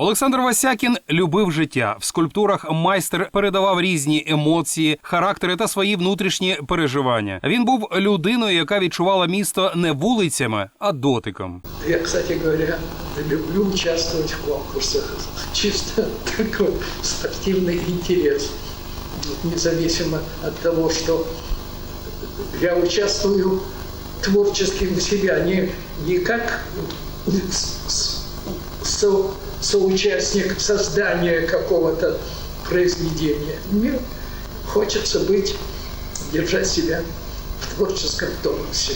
Олександр Васякін любив життя. В скульптурах майстер передавав різні емоції, характери та свої внутрішні переживання. Він був людиною, яка відчувала місто не вулицями, а дотиком. Я, кстати говоря, люблю участвовать в конкурсах. Чисто такой спортивный интерес. Вот Независимо от того, что я участвую творчески в себя, не, не с- со- соучастник создания какого-то произведения. Мне хочется быть, держать себя в творческом тонусе.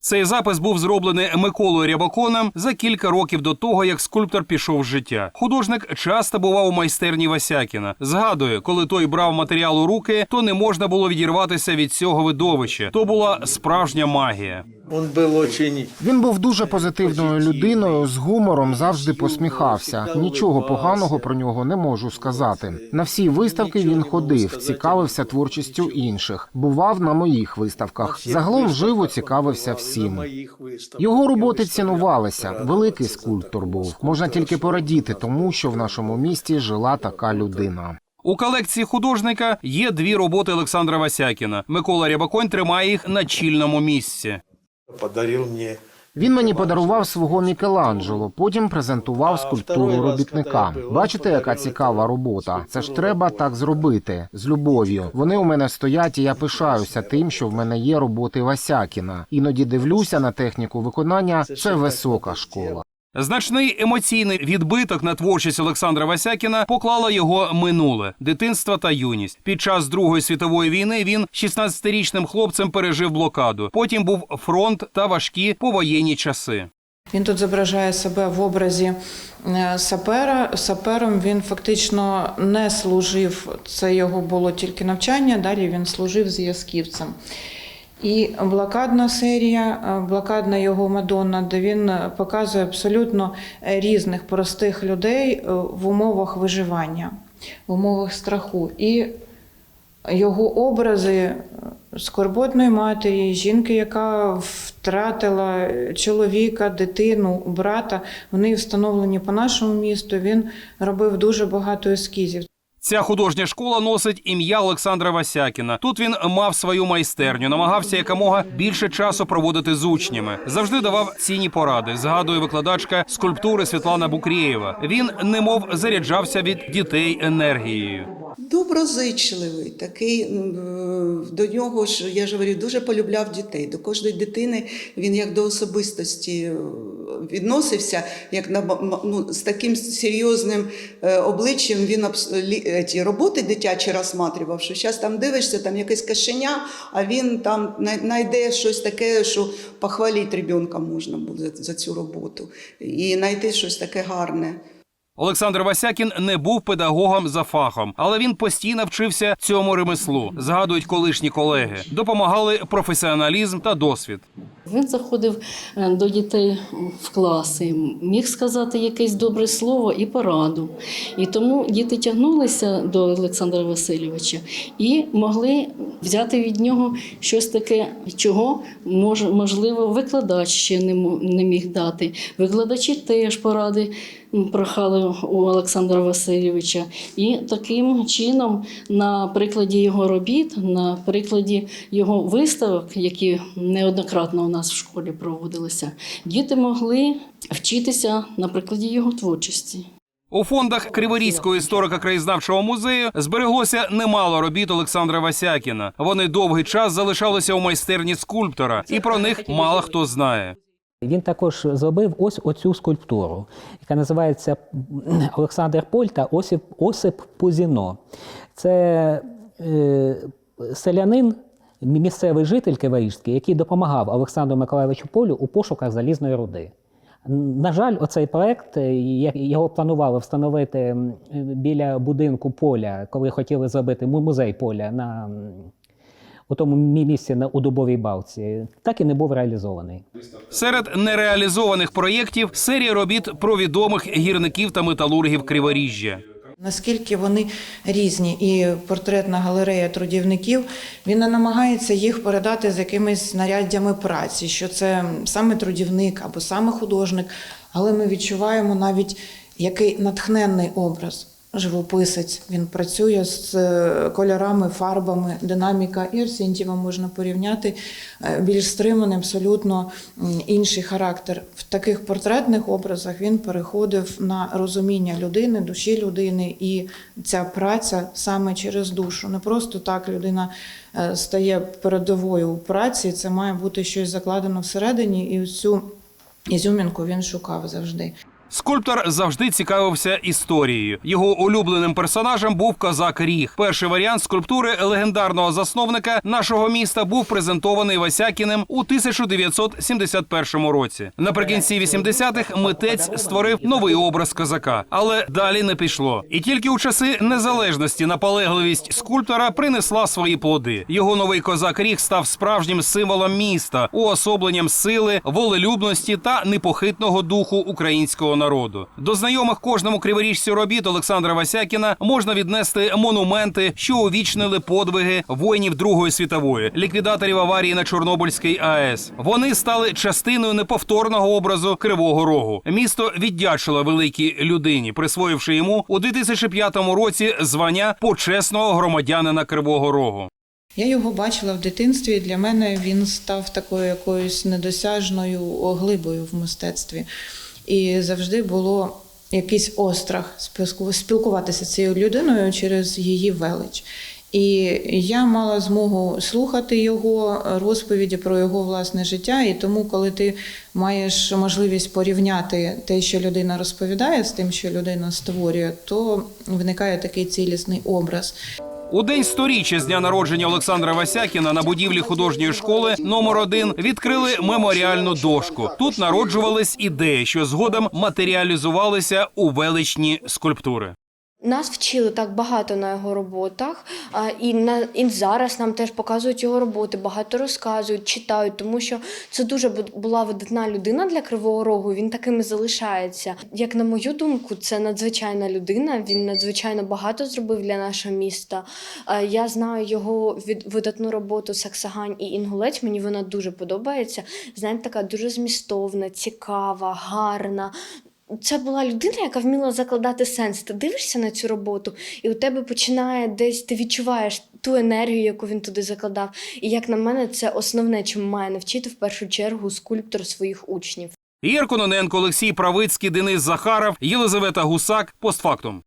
Цей запис був зроблений Миколою Рябаконом за кілька років до того, як скульптор пішов з життя. Художник часто бував у майстерні Васякіна. Згадує, коли той брав матеріал у руки, то не можна було відірватися від цього видовища. То була справжня магія. Он был Він був дуже позитивною людиною, з гумором завжди посміхався. Нічого поганого про нього не можу сказати. На всі виставки він ходив, цікавився творчістю інших. Бував на моїх виставках. Загалом живо цікавився на всім. Його роботи цінувалися. Великий скульптор був. Можна тільки порадіти тому, що в нашому місті жила така людина. У колекції художника є дві роботи Олександра Васякіна. Микола Рябаконь тримає їх на чільному місці. Подарив мне Він мені подарував свого Мікеланджело, потім презентував скульптуру робітника. Бачите, яка цікава робота. Це ж треба так зробити з любов'ю. Вони у мене стоять, і я пишаюся тим, що в мене є роботи Васякіна. Іноді дивлюся на техніку виконання. Це висока школа. Значний емоційний відбиток на творчість Олександра Васякіна поклало його минуле дитинство та юність. Під час Другої світової війни він 16-річним хлопцем пережив блокаду. Потім був фронт та важкі повоєнні часи. Він тут зображає себе в образі е, сапера. Сапером він фактично не служив. Це його було тільки навчання. Далі він служив зв'язківцем. І блокадна серія, е, блокадна його Мадонна, де він е, показує абсолютно е, різних простих людей в умовах виживання, в умовах страху. І його образи скорботної матері, жінки, яка втратила чоловіка, дитину, брата, вони встановлені по нашому місту. Він робив дуже багато ескізів. Ця художня школа носить ім'я Олександра Васякіна. Тут він мав свою майстерню, намагався якомога більше часу проводити з учнями. Завжди давав цінні поради. Згадує викладачка скульптури Світлана Букрєєва. Він немов заряджався від дітей енергією. Доброзичливий, такий е, до нього ж я ж говорю, дуже полюбляв дітей. До кожної дитини він як до особистості е, відносився, як на ну, з таким серйозним е, обличчям він ті роботи дитячі розсматривав, що зараз там дивишся, там якесь кашеня, а він там най- знайде щось таке, що похвалити ребенка можна буде за цю роботу, і знайти щось таке гарне. Олександр Васякін не був педагогом за фахом, але він постійно вчився цьому ремеслу. Згадують колишні колеги, допомагали професіоналізм та досвід. Він заходив е, до дітей в класи, міг сказати якесь добре слово і пораду. І тому діти тягнулися до Олександра Васильовича і могли взяти від нього щось таке, чого можливо викладач ще не, міг дати. Викладачі теж поради прохали у Олександра Васильовича. І таким чином, на прикладі його робіт, на прикладі його виставок, які неоднократно у нас в школі проводилися, діти могли вчитися на прикладі його творчості. У фондах Криворізького історико-краєзнавчого музею збереглося немало робіт Олександра Васякіна. Вони довгий час залишалися у майстерні скульптора, і про них мало хто знає. Він також зробив ось оцю скульптуру, яка називається Олександр Поль та Осип, Осип Пузіно. Це е, селянин, місцевий житель Киворіжський, який допомагав Олександру Миколаївичу Полю у пошуках залізної руди. На жаль, оцей проект е, його планували встановити біля будинку поля, коли хотіли зробити музей поля на у тому мі- місці на у Дубовій балці. Так і не був реалізований. Серед нереалізованих проєктів серія робіт про відомих гірників та металургів Криворіжжя. Наскільки вони різні, і портретна галерея трудівників він не намагається їх передати з якимись знаряддями праці, що це саме трудівник або саме художник, але ми відчуваємо навіть який натхненний образ. Живописець він працює з е, кольорами, фарбами, динаміка і Арсентьєва можна порівняти е, більш стриманий, абсолютно інший характер. В таких портретних образах він переходив на розуміння людини, душі людини, і ця праця саме через душу. Не просто так людина е, стає передовою у праці. Це має бути щось закладено всередині, і цю ізюмінку він шукав завжди. Скульптор завжди цікавився історією. Його улюбленим персонажем був козак Ріг. Перший варіант скульптури легендарного засновника нашого міста був презентований Васякіним у 1971 році. Наприкінці 80-х митець створив новий образ козака, але далі не пішло. І тільки у часи незалежності наполегливість скульптора принесла свої плоди. Його новий козак Ріг став справжнім символом міста, уособленням сили, волелюбності та непохитного духу українського народу. До знайомих кожному криворіжцю робіт Олександра Васякіна можна віднести монументи, що увічнили подвиги воїнів Другої світової, ліквідаторів аварії на Чорнобильській АЕС. Вони стали частиною неповторного образу Кривого Рогу. Місто віддячило великій людині, присвоївши йому у 2005 році звання почесного громадянина Кривого Рогу. Я його бачила в дитинстві. Для мене він став такою якоюсь недосяжною глибою в мистецтві. І завжди було якийсь острах спілку- спілкуватися з цією людиною через її велич. І я мала змогу слухати його розповіді про його власне життя. І тому, коли ти маєш можливість порівняти те, що людина розповідає, з тим, що людина створює, то виникає такий цілісний образ. У день сторіччя з дня народження Олександра Васякіна на будівлі художньої школи номер 1 відкрили меморіальну дошку. Тут народжувались ідеї, що згодом матеріалізувалися у величні скульптури. Нас вчили так багато на його роботах, і на і зараз нам теж показують його роботи, багато розказують, читають, тому що це дуже бу- була видатна людина для Кривого Рогу. Він таким і залишається. Як на мою думку, це надзвичайна людина. Він надзвичайно багато зробив для нашого міста. Я знаю його від видатну роботу Саксагань і Інгулець. Мені вона дуже подобається. Знаєте, така дуже змістовна, цікава, гарна. Це була людина, яка вміла закладати сенс. Ти дивишся на цю роботу, і у тебе починає десь ти відчуваєш ту енергію, яку він туди закладав. І як на мене, це основне, чому має навчити в першу чергу скульптор своїх учнів. Єркононенко, Кононенко, Олексій Правицький, Денис Захаров, Єлизавета Гусак. Постфактум.